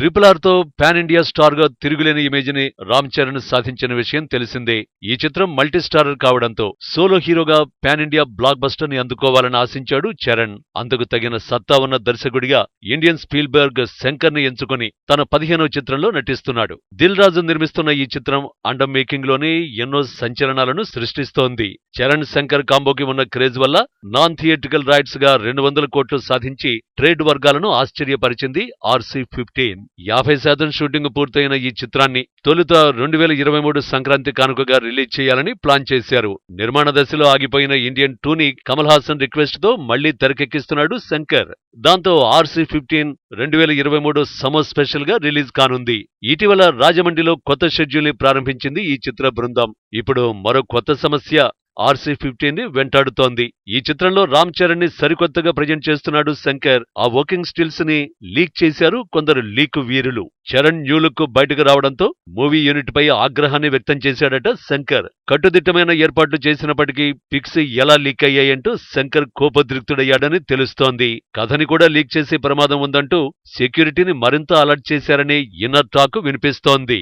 Triple ఆర్తో pan India స్టార్గా తిరుగులేని ఇమేజ్ని రామ్ చరణ్ సాధించిన విషయం తెలిసిందే. ఈ చిత్రం మల్టీ స్టారర్ కావడంతో సోలో హీరోగా పాన్ ఇండియా బ్లాక్ బస్టర్ని అందుకోవాలని ఆశించాడు చరణ్. అందుకు తగిన సత్తా ఉన్న దర్శకుడిగా ఇండియన్ స్పీల్బర్గ్ శంకర్ని ఎంచుకొని తన పదిహేనవ చిత్రంలో నటిస్తున్నాడు. దిల్ రాజు నిర్మిస్తున్న ఈ చిత్రం అండం మేకింగ్లోనే ఎన్నో సంచలనాలను సృష్టిస్తోంది. చరణ్ శంకర్ కాంబోకి ఉన్న క్రేజ్ వల్ల నాన్ థియేట్రికల్ రైట్స్గా రెండు వందల కోట్లు సాధించి ట్రేడ్ వర్గాలను ఆశ్చర్యపరిచింది ఆర్సీ ఫిఫ్టీన్ యాభై శాతం షూటింగ్ పూర్తయిన ఈ చిత్రాన్ని తొలుత రెండు వేల ఇరవై మూడు సంక్రాంతి కానుకగా రిలీజ్ చేయాలని ప్లాన్ చేశారు. నిర్మాణ దశలో ఆగిపోయిన ఇండియన్ టూని కమల్ హాసన్ రిక్వెస్ట్తో మళ్ళీ తెరకెక్కిస్తున్నాడు శంకర్. దాంతో ఆర్సీ ఫిఫ్టీన్ రెండు వేల ఇరవై మూడు సమర్ స్పెషల్గా రిలీజ్ కానుంది. ఇటీవల రాజమండ్రిలో కొత్త షెడ్యూల్ని ప్రారంభించింది ఈ చిత్ర బృందం. ఇప్పుడు మరో కొత్త సమస్య ఆర్సీ ఫిఫ్టీన్ని వెంటాడుతోంది. ఈ చిత్రంలో రామ్ చరణ్ని సరికొత్తగా ప్రజెంట్ చేస్తున్నాడు శంకర్. ఆ వర్కింగ్ స్టిల్స్ని లీక్ చేశారు కొందరు లీక్ వీరులు. చరణ్ న్యూ లుక్ బయటకు రావడంతో మూవీ యూనిట్ పై ఆగ్రహాన్ని వ్యక్తం చేశాడట శంకర్. కట్టుదిట్టమైన ఏర్పాట్లు చేసినప్పటికీ పిక్స్ ఎలా లీక్ అయ్యాయంటూ శంకర్ కోపద్రిక్తుడయ్యాడని తెలుస్తోంది. కథని కూడా లీక్ చేసే ప్రమాదం ఉందంటూ సెక్యూరిటీని మరింత అలర్ట్ చేశారని ఇన్నర్ టాక్ వినిపిస్తోంది.